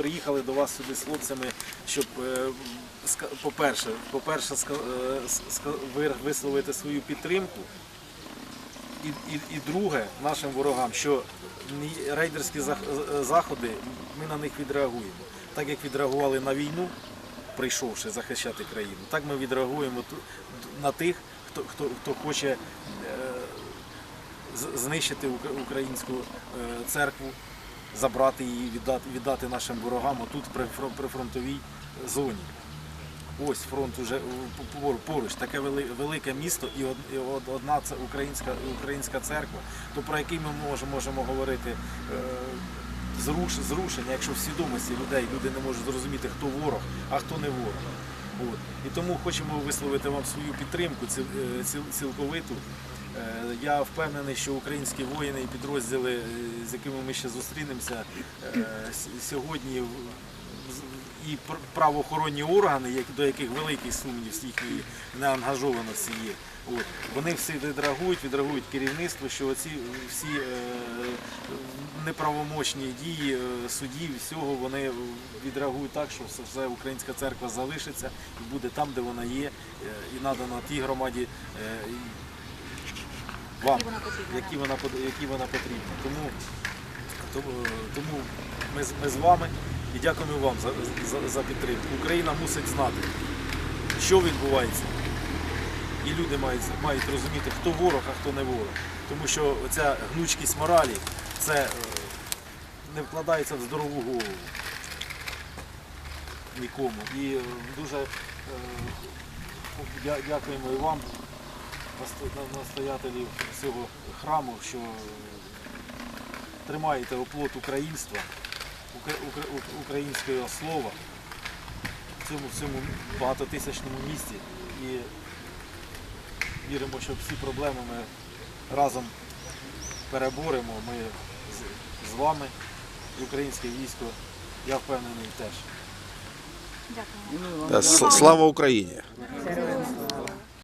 приїхали до вас сюди з хлопцями, щоб, е, по-перше, по-перше, е, висловити свою підтримку. І, і, і друге, нашим ворогам, що рейдерські заходи, ми на них відреагуємо. Так як відреагували на війну, прийшовши захищати країну, так ми відреагуємо на тих, хто, хто, хто хоче е, знищити українську е, церкву, забрати її, віддати, віддати нашим ворогам отут при, при фронтовій зоні. Ось фронт уже е, по- по- поруч, таке велике місто і од- і од- одна це українська, українська церква, то про який ми можемо, можемо говорити е, зруш, зрушення, якщо в свідомості людей люди не можуть зрозуміти, хто ворог, а хто не ворог. І тому хочемо висловити вам свою підтримку е, цілковиту. Е, Я впевнений, що українські воїни і підрозділи, е, з якими ми ще зустрінемося сьогодні, і правоохоронні органи, до яких великий сумнів їхньої неангажованості є. От. Вони всі відреагують, відреагують керівництво, що оці всі е, неправомочні дії е, судів, всього вони відреагують так, що все, українська церква залишиться і буде там, де вона є, е, і надана тій громаді. вам, Які вона потрібна, які вона, які вона потрібна. Тому, тому, ми, ми з вами і дякуємо вам за, за, за підтримку. Україна мусить знати, що відбувається. І люди мають, мають розуміти, хто ворог, а хто не ворог. Тому що ця гнучкість моралі це е, не вкладається в здорову голову нікому. І е, дуже е, дякуємо і вам, насто- настоятелів цього храму, що тримаєте оплот українства, українського слова в цьому, в цьому багатотисячному місті. І віримо, що всі проблеми ми разом переборемо. Ми з, вами, і українське військо, я впевнений теж. Дякую. Слава Україні!